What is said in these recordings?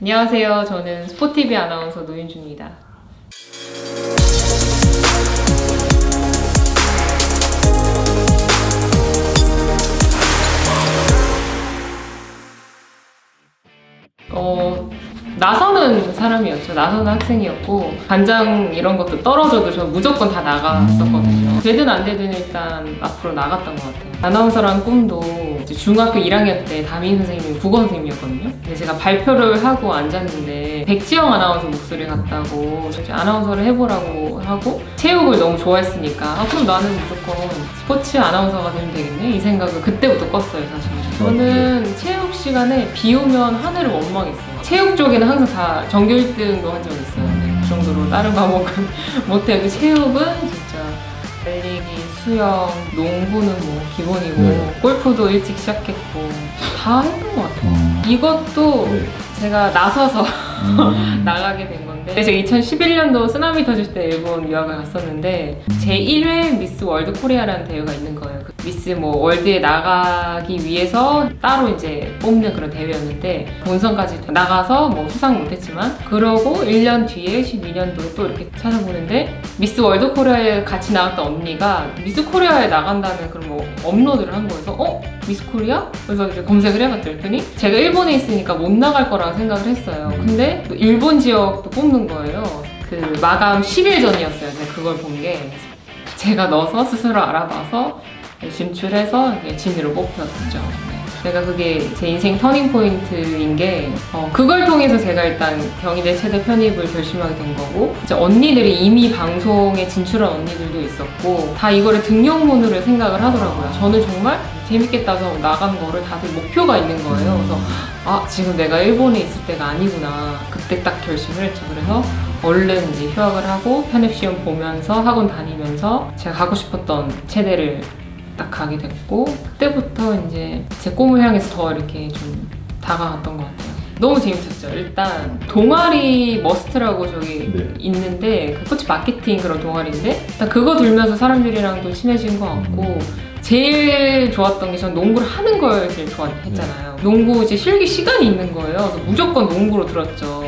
안녕하세요. 저는 스포티비 아나운서 노윤주입니다. 나서는 사람이었죠. 나서는 학생이었고 반장 이런 것도 떨어져도 저 무조건 다 나갔었거든요. 되든 안 되든 일단 앞으로 나갔던 것 같아요. 아나운서라는 꿈도 중학교 1학년 때 담임 선생님이 국어 선생님이었거든요. 근데 제가 발표를 하고 앉았는데 백지영 아나운서 목소리 같다고 아나운서를 해보라고 하고 체육을 너무 좋아했으니까 아, 그럼 나는 무조건 스포츠 아나운서가 되면 되겠네 이 생각을 그때부터 꿨어요 사실. 저는 체육 시간에 비 오면 하늘을 원망했어요. 체육 쪽에는 항상 다 전교 1등도 한 적이 있어요. 네, 그 정도로 다른 과목은 못해도 체육은 진짜 달리기, 수영, 농구는 뭐 기본이고 네. 골프도 일찍 시작했고 다 했던 것 같아요. 어, 이것도 네. 제가 나서서 음. 나가게 된 건데 제가 2011년도 쓰나미 터질 때 일본 유학을 갔었는데 제 1회 미스 월드 코리아라는 대회가 있는 거예요. 그 미스 뭐 월드에 나가기 위해서 따로 이제 뽑는 그런 대회였는데 본선까지 나가서 뭐 수상 못했지만 그러고 1년 뒤에 12년도에 또 이렇게 찾아보는데 미스 월드 코리아에 같이 나갔던 언니가 미스 코리아에 나간다는 그런 뭐 업로드를 한 거여서 어? 미스 코리아? 그래서 이제 검색을 해봤더니 제가 일본에 있으니까 못 나갈 거라고 생각을 했어요. 근데 또 일본 지역도 뽑는 거예요. 그 마감 10일 전이었어요. 제가 그걸 본 게. 제가 넣어서 스스로 알아봐서 진출해서 이제 진으로 뽑혔죠. 네. 제가 그게 제 인생 터닝 포인트인 게 어, 그걸 통해서 제가 일단 경희대 체대 편입을 결심하게 된 거고 이제 언니들이 이미 방송에 진출한 언니들도 있었고 다 이거를 등용문으로 생각을 하더라고요. 저는 정말 재밌겠다 해서 나간 거를 다들 목표가 있는 거예요. 그래서 아 지금 내가 일본에 있을 때가 아니구나 그때 딱 결심을 했죠. 그래서 얼른 이제 휴학을 하고 편입 시험 보면서 학원 다니면서 제가 가고 싶었던 체대를 딱 가게 됐고 그때부터 이제 제 꿈을 향해서 더 이렇게 좀 다가갔던 것 같아요. 너무 재밌었죠. 일단 동아리 머스트라고 저기 네. 있는데 그 스포츠 마케팅 그런 동아리인데 일단 그거 들면서 사람들이랑도 친해진 것 같고 제일 좋았던 게 전 농구를 하는 걸 제일 좋아했잖아요. 농구 이제 실기 시간이 있는 거예요. 그래서 무조건 농구로 들었죠.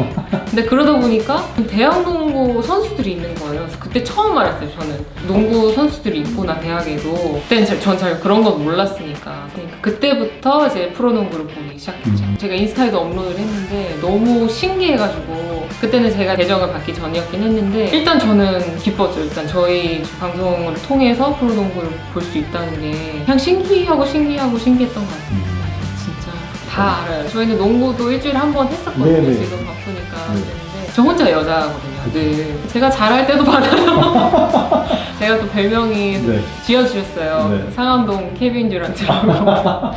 근데 그러다 보니까 대학 농구 선수들이 있는 거예요. 그래서 그때 처음 알았어요. 저는 농구 선수들이 있구나 대학에도. 그때는 전 잘 그런 건 몰랐으니까. 그러니까 그때부터 이제 프로농구를 보기 시작했죠. 음. 제가 인스타에도 업로드를 했는데 너무 신기해가지고 그때는 제가 계정을 받기 전이었긴 했는데 일단 저는 기뻤죠. 일단 저희 방송을 통해서 프로농구를 볼 수 있다는 게 그냥 신기하고 신기하고 신기했던 것 같아요. 음. 진짜 다 알아요. 저희는 농구도 일주일에 한 번 했었거든요. 네네. 지금 바쁘니까. 네. 저 혼자 여자거든요. 네. 제가 잘할 때도 받아요. 제가 또 별명이 네. 지어주셨어요. 네. 상암동 케빈 듀란트라고.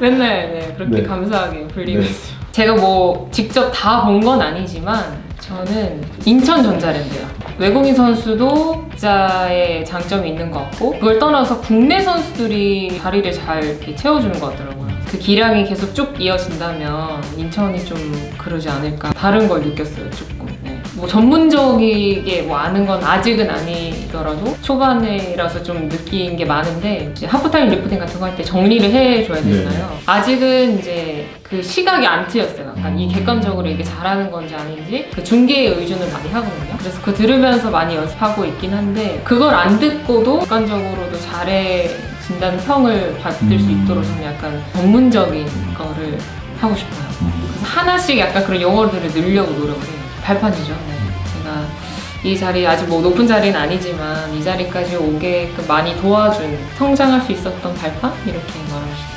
맨날 네, 그렇게 네. 감사하게 불리고 네. 있어요. 제가 뭐 직접 다 본 건 아니지만 저는 인천 전자랜드요. 외국인 선수도 자의 장점이 있는 것 같고 그걸 떠나서 국내 선수들이 자리를 잘 이렇게 채워주는 것 같더라고요. 그 기량이 계속 쭉 이어진다면 인천이 좀 그러지 않을까 다른 걸 느꼈어요 조금. 네. 뭐 전문적이게 뭐 아는 건 아직은 아니더라도 초반이라서 좀 느낀 게 많은데 이제 하프타임 리포팅 같은 거 할 때 정리를 해줘야 네. 되잖아요. 아직은 이제 그 시각이 안 트였어요. 약간 이 음. 객관적으로 이게 잘하는 건지 아닌지 그 중계에 의존을 많이 하거든요. 그래서 그거 들으면서 많이 연습하고 있긴 한데 그걸 안 듣고도 객관적으로도 잘해 진다는 평을 받을 수 음. 있도록 좀 약간 전문적인 거를 하고 싶어요. 음. 그래서 하나씩 약간 그런 용어들을 늘려고 노력을 해요. 발판이죠. 네. 제가 이 자리 아직 뭐 높은 자리는 아니지만 이 자리까지 오게끔 많이 도와준 성장할 수 있었던 발판 이렇게 말하고 싶어요.